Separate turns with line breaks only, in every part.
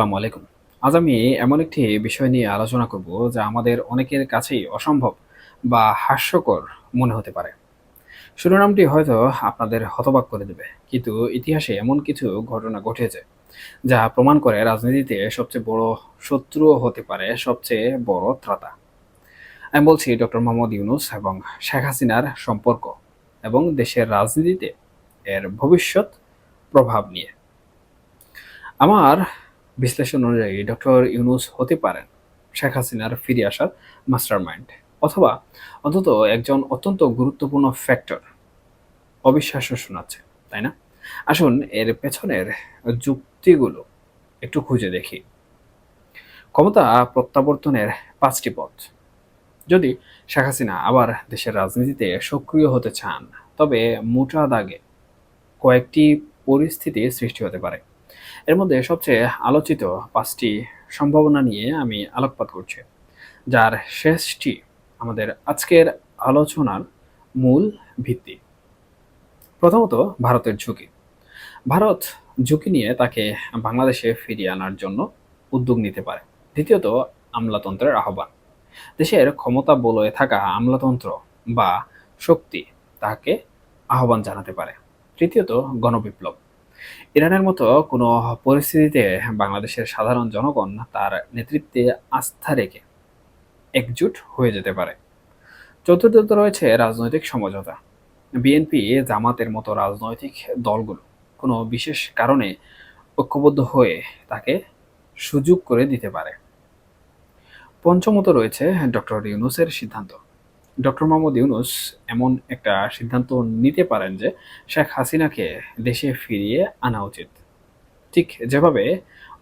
আসসালামু আলাইকুম। আজ আমি এমন একটি বিষয় নিয়ে আলোচনা করব যা আমাদের অনেকের কাছেই অসম্ভব বা হাস্যকর মনে হতে পারে। শিরোনামটি হয়তো আপনাদের হতবাক করে দেবে, কিন্তু ইতিহাসে এমন কিছু ঘটনা ঘটেছে যা প্রমাণ করে রাজনীতিতে সবচেয়ে বড় শত্রুও হতে পারে সবচেয়ে বড় ত্রাতা। আমি বলছি ডক্টর মোহাম্মদ ইউনুস এবং শেখ হাসিনার সম্পর্ক এবং দেশের রাজনীতিতে এর ভবিষ্যৎ প্রভাব নিয়ে। আমার বিশ্লেষণ অনুযায়ী ডক্টর ইউনুস হতে পারেন, শেখ হাসিনার ফিরে আসার মাস্টার মাইন্ড অথবা অন্তত একজন অত্যন্ত গুরুত্বপূর্ণ ফ্যাক্টর অবিশ্বাস্য শোনাচ্ছে, তাই না? আসুন এর পেছনের যুক্তিগুলো একটু খুঁজে দেখি। ক্ষমতা প্রত্যাবর্তনের পাঁচটি পথ। যদি শেখ হাসিনা আবার দেশের রাজনীতিতে সক্রিয় হতে চান, তবে মোটা দাগে কয়েকটি পরিস্থিতি সৃষ্টি হতে পারে। এর মধ্যে সবচেয়ে আলোচিত পাঁচটি সম্ভাবনা নিয়ে আমি আলোকপাত করছি, যার শেষটি আমাদের আজকের আলোচনার মূল ভিত্তি। প্রথমত, ভারতের ঝুঁকি। ভারত ঝুঁকি নিয়ে তাকে বাংলাদেশে ফিরিয়ে আনার জন্য উদ্যোগ নিতে পারে। দ্বিতীয়ত, আমলাতন্ত্রের আহ্বান। দেশের ক্ষমতা বলয়ে থাকা আমলাতন্ত্র বা শক্তি তাকে আহ্বান জানাতে পারে। তৃতীয়ত, গণবিপ্লব। ইরানের মতো কোনো পরিস্থিতিতে বাংলাদেশের সাধারণ জনগণ তার নেতৃত্বে আস্থা রেখে একজুট হয়ে যেতে পারে। চতুর্থত রয়েছে রাজনৈতিক সমঝোতা। বিএনপি জামাতের মতো রাজনৈতিক দলগুলো কোনো বিশেষ কারণে ঐক্যবদ্ধ হয়ে তাকে সুযোগ করে দিতে পারে। পঞ্চমত রয়েছে ডক্টর ইউনুসের সিদ্ধান্ত। ডক্টর মোহাম্মদ ইউনুস এমন একটা সিদ্ধান্ত নিতে পারেন যে শেখ হাসিনাকে দেশে ফিরিয়ে আনা উচিত। ঠিক যেভাবে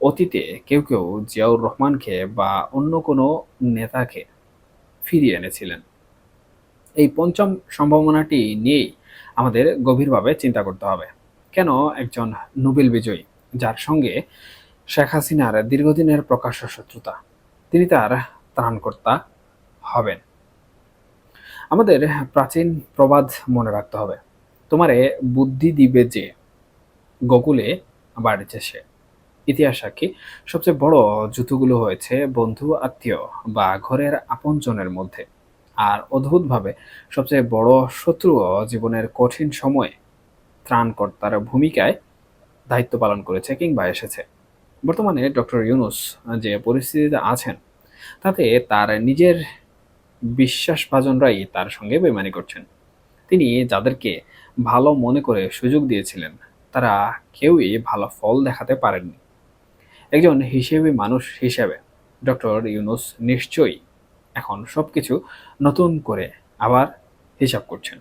অতীতে কেউ কেউ জিয়াউর রহমানকে বা অন্য কোনো নেতাকে ফিরিয়ে এনেছিলেন। এই পঞ্চম সম্ভাবনাটি নিয়েই আমাদের গভীরভাবে চিন্তা করতে হবে। কেন একজন নোবেল বিজয়ী, যার সঙ্গে শেখ হাসিনার দীর্ঘদিনের প্রকাশ্য শত্রুতা, তিনি তার ত্রাণকর্তা হবেন? আমাদের প্রাচীন প্রবাদ মনে রাখতে হবে। তোমারে বুদ্ধি দিবে যে, গোকুলে বাড়িছে সে ইতিহাস সাক্ষী, সবচেয়ে বড় যুদ্ধগুলো হয়েছে বন্ধু, আত্মীয় বা ঘরের আপনজনের মধ্যে। আর অদ্ভুতভাবে সবচেয়ে বড় শত্রুও জীবনের কঠিন সময়ে ত্রাণকর্তার ভূমিকায় দায়িত্ব পালন করেছে কিংবা এসেছে। বর্তমানে ডক্টর ইউনুস যে পরিস্থিতিতে আছেন, তাতে তার নিজের বিশ্বাসভাজনরাই তার সঙ্গে বেমানি করছেন। তিনি যাদেরকে ভালো মনে করে সুযোগ দিয়েছিলেন, তারা কেউই ভালো ফল দেখাতে পারেননি। একজন হিসেবে মানুষ হিসেবে ডক্টর ইউনুস নিশ্চয়ই এখন সব কিছু নতুন করে আবার হিসাব করছেন।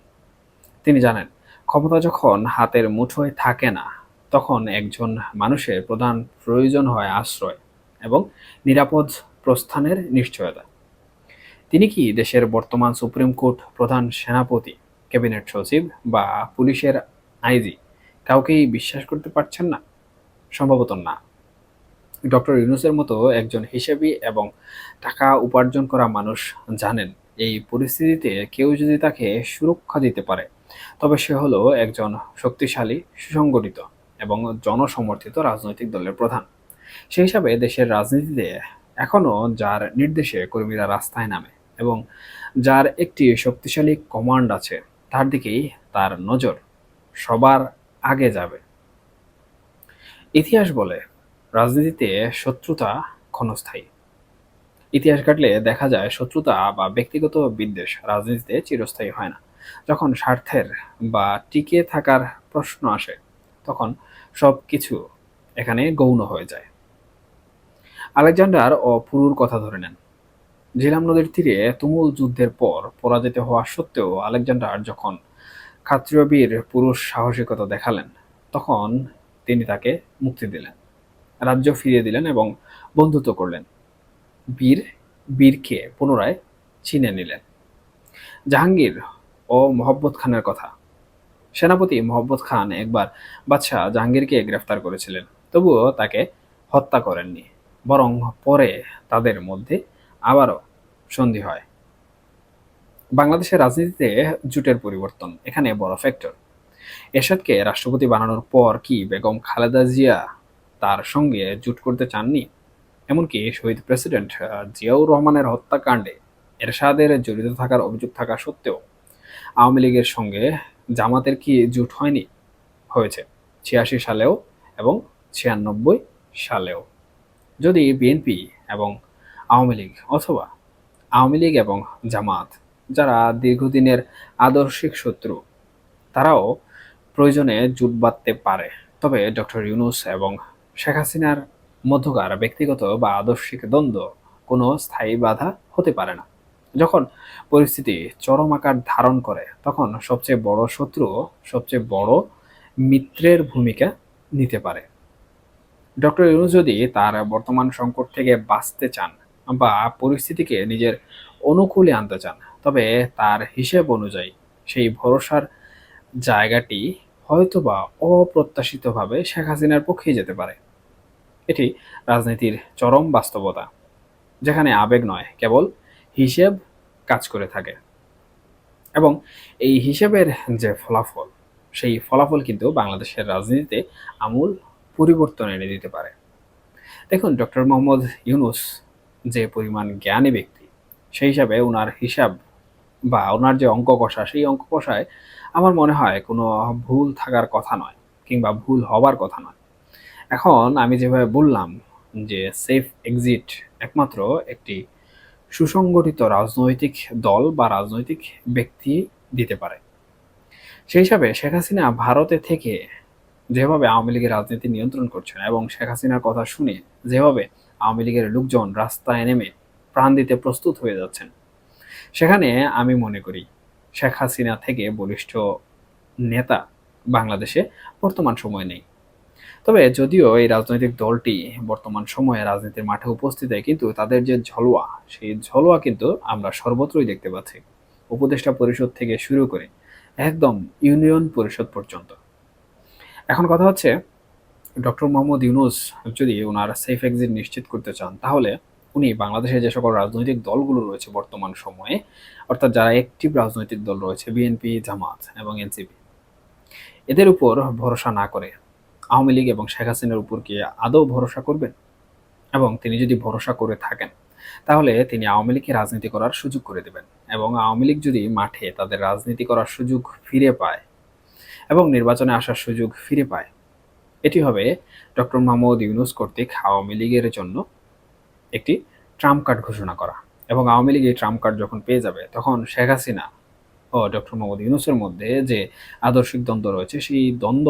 তিনি জানেন, ক্ষমতা যখন হাতের মুঠোয় থাকে না, তখন একজন মানুষের প্রধান প্রয়োজন হয় আশ্রয় এবং নিরাপদ প্রস্থানের নিশ্চয়তা। তিনি কি দেশের বর্তমান সুপ্রিম কোর্ট প্রধান সেনাপতি, ক্যাবিনেট সচিব বা পুলিশের আইজি কাউকেই বিশ্বাস করতে পারছেন না? সম্ভবত না। ডক্টর ইউনুসের মতো একজন হিসেবি এবং টাকা উপার্জন করা মানুষ জানেন, এই পরিস্থিতিতে কেউ যদি তাকে সুরক্ষা দিতে পারে, তবে সে হলো একজন শক্তিশালী, সুসংগঠিত এবং জনসমর্থিত রাজনৈতিক দলের প্রধান। সেই হিসাবে দেশের রাজনীতিতে এখনও যার নির্দেশে কর্মীরা রাস্তায় নামে। এবং যার একটি শক্তিশালী কমান্ড আছে, তার দিকেই তার নজর সবার আগে যাবে। ইতিহাস বলে রাজনীতিতে শত্রুতা ক্ষণস্থায়ী। ইতিহাস ঘাটলে দেখা যায় শত্রুতা বা ব্যক্তিগত বিদ্বেষ রাজনীতিতে চিরস্থায়ী হয় না। যখন স্বার্থের বা টিকে থাকার প্রশ্ন আসে, তখন সব কিছু এখানে গৌণ হয়ে যায়। আলেকজান্ডার ও পুরুর কথা ধরে নেন। ঝিলাম নদীর তীরে তুমুল যুদ্ধের পর পরাজিত হওয়া সত্ত্বেও আলেকজান্ডার যখন ক্ষাত্রীয় বীর পুরুষ সাহসিকতা দেখালেন, তখন তিনি তাকে মুক্তি দিলেন, রাজ্য ফিরিয়ে দিলেন এবং বন্ধুত্ব করলেন। বীর বীরকে পুনরায় চিনে নিলেন। জাহাঙ্গীর ও মোহব্বত খানের কথা। সেনাপতি মোহব্বত খান একবার বাদশাহ জাহাঙ্গীরকে গ্রেফতার করেছিলেন, তবুও তাকে হত্যা করেননি, বরং পরে তাদের মধ্যে আবারও সন্ধি হয়। বাংলাদেশের রাজনীতিতে জুটের পরিবর্তন, এখানে বড় ফ্যাক্টর এরশাদকে রাষ্ট্রপতি বানানোর পর কি বেগম খালেদা জিয়া তার সঙ্গে জুট করতে চাননি? এমনকি শহীদ প্রেসিডেন্ট জিয়াউর রহমানের হত্যাকাণ্ডে এরশাদের জড়িত থাকার অভিযোগ থাকা সত্ত্বেও আওয়ামী লীগের সঙ্গে জামাতের কি জুট হয়নি? হয়েছে ছিয়াশি সালেও এবং ছিয়ানব্বই সালেও। যদি বিএনপি এবং আওয়ামী লীগ অথবা আওয়ামী লীগ এবং জামাত, যারা দীর্ঘদিনের আদর্শিক শত্রু, তারাও প্রয়োজনে জুট বাঁধতে পারে। তবে ডক্টর ইউনুস এবং শেখ হাসিনার মধ্যকার ব্যক্তিগত বা আদর্শিক দ্বন্দ্ব কোনো স্থায়ী বাধা হতে পারে না। যখন পরিস্থিতি চরম আকার ধারণ করে, তখন সবচেয়ে বড় শত্রু সবচেয়ে বড় মিত্রের ভূমিকা নিতে পারে। ডক্টর ইউনুস যদি তার বর্তমান সংকট থেকে বাঁচতে চান বা পরিস্থিতিকে নিজের অনুকূলে আনতে চান। তবে তার হিসেব অনুযায়ী সেই ভরসার জায়গাটি হয়তোবা অপ্রত্যাশিতভাবে শেখ হাসিনার পক্ষেই যেতে পারে। এটি রাজনীতির চরম বাস্তবতা, যেখানে আবেগ নয়, কেবল হিসেব কাজ করে থাকে। এবং এই হিসেবের যে ফলাফল, সেই ফলাফল কিন্তু বাংলাদেশের রাজনীতিতে আমূল পরিবর্তন এনে দিতে পারে। দেখুন, ডক্টর মোহাম্মদ ইউনুস যে পরিমাণ জ্ঞানী ব্যক্তি, সেই হিসাবে ওনার হিসাব বা ওনার যে অঙ্ক কষা সেই অঙ্ক কষায় আমার মনে হয় কোনো ভুল থাকার কথা নয় কিংবা ভুল হবার কথা নয়। এখন আমি যেভাবে বললাম যে সেফ এক্সিট একমাত্র একটি সুসংগঠিত রাজনৈতিক দল বা রাজনৈতিক ব্যক্তি দিতে পারে। সেই হিসাবে শেখ হাসিনা ভারতে থেকে যেভাবে আওয়ামী লীগের রাজনীতি নিয়ন্ত্রণ করছেন এবং শেখ হাসিনার কথা শুনে যেভাবে আওয়ামী লীগের লোকজন রাস্তায় নেমে প্রাণ দিতে প্রস্তুত হয়ে যাচ্ছেন। সেখানে আমি মনে করি শেখ হাসিনা থেকে বলিষ্ঠ নেতা বাংলাদেশে বর্তমান সময় নেই। তবে যদিও এই রাজনৈতিক দলটি বর্তমান সময়ে রাজনীতির মাঠে উপস্থিত হয়, কিন্তু তাদের যে ঝলোয়া, সেই ঝলোয়া কিন্তু আমরা সর্বত্রই দেখতে পাচ্ছি। উপদেষ্টা পরিষদ থেকে শুরু করে একদম ইউনিয়ন পরিষদ পর্যন্ত। এখন কথা হচ্ছে ডক্টর মোহাম্মদ ইউনুস যদি ওনার সেফ এক্সিট নিশ্চিত করতে চান, তাহলে উনি বাংলাদেশে যে সকল রাজনৈতিক দলগুলো রয়েছে বর্তমান সময়ে, অর্থাৎ যারা অ্যাক্টিভ রাজনৈতিক দল রয়েছে বিএনপি জামাত এবং এনসিপি এদের উপর ভরসা না করে আওয়ামী লীগ এবং শেখ হাসিনার উপর কি আদৌ ভরসা করবেন? এবং তিনি যদি ভরসা করে থাকেন, তাহলে তিনি আওয়ামী লীগকে রাজনীতি করার সুযোগ করে দেবেন এবং আওয়ামী লীগ যদি মাঠে তাদের রাজনীতি করার সুযোগ ফিরে পায় এবং নির্বাচনে আসার সুযোগ ফিরে পায় এটি হবে ডক্টর মোহাম্মদ ইউনুস কর্তৃক আওয়ামী লীগের জন্য একটি ট্রাম্প কার্ড ঘোষণা করা। এবং আওয়ামী লীগ এই ট্রাম্প কার্ড যখন পেয়ে যাবে, তখন শেখ হাসিনা ও ডক্টর মোহাম্মদ ইউনুসের মধ্যে যে আদর্শিক দ্বন্দ্ব রয়েছে, সেই দ্বন্দ্ব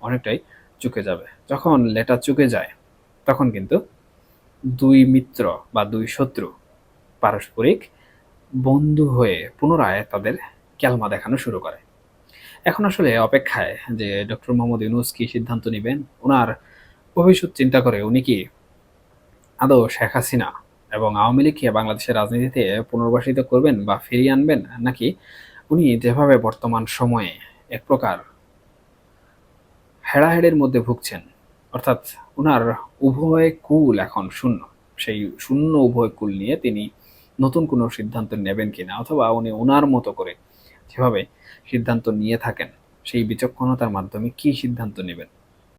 অনেকটাই চুকে যাবে। যখন লেটা চুকে যায়, তখন কিন্তু দুই মিত্র বা দুই শত্রু পারস্পরিক বন্ধু হয়ে পুনরায় তাদের ক্যালমা দেখানো শুরু করে। এখন আসলে অপেক্ষায় যে ডক্টর মোহাম্মদ ইউনুস কি সিদ্ধান্ত নেবেন, ওনার ভবিষ্যৎ চিন্তা করে উনি কি আদৌ শেখ হাসিনা এবং আওয়ামী লীগকে বাংলাদেশের রাজনীতিতে পুনর্বাসিত করবেন বা ফিরিয়ে আনবেন, নাকি উনি যেভাবে বর্তমান সময়ে এক প্রকার হেড়াহেড়ের মধ্যে ভুগছেন, অর্থাৎ ওনার উভয় কুল এখন শূন্য, সেই শূন্য উভয় কুল নিয়ে তিনি নতুন কোনো সিদ্ধান্ত নেবেন কিনা অথবা উনি ওনার মতো করে যেভাবে সিদ্ধান্ত নিয়ে থাকেন সেই বিচক্ষণতার মাধ্যমে কি সিদ্ধান্ত নেবেন?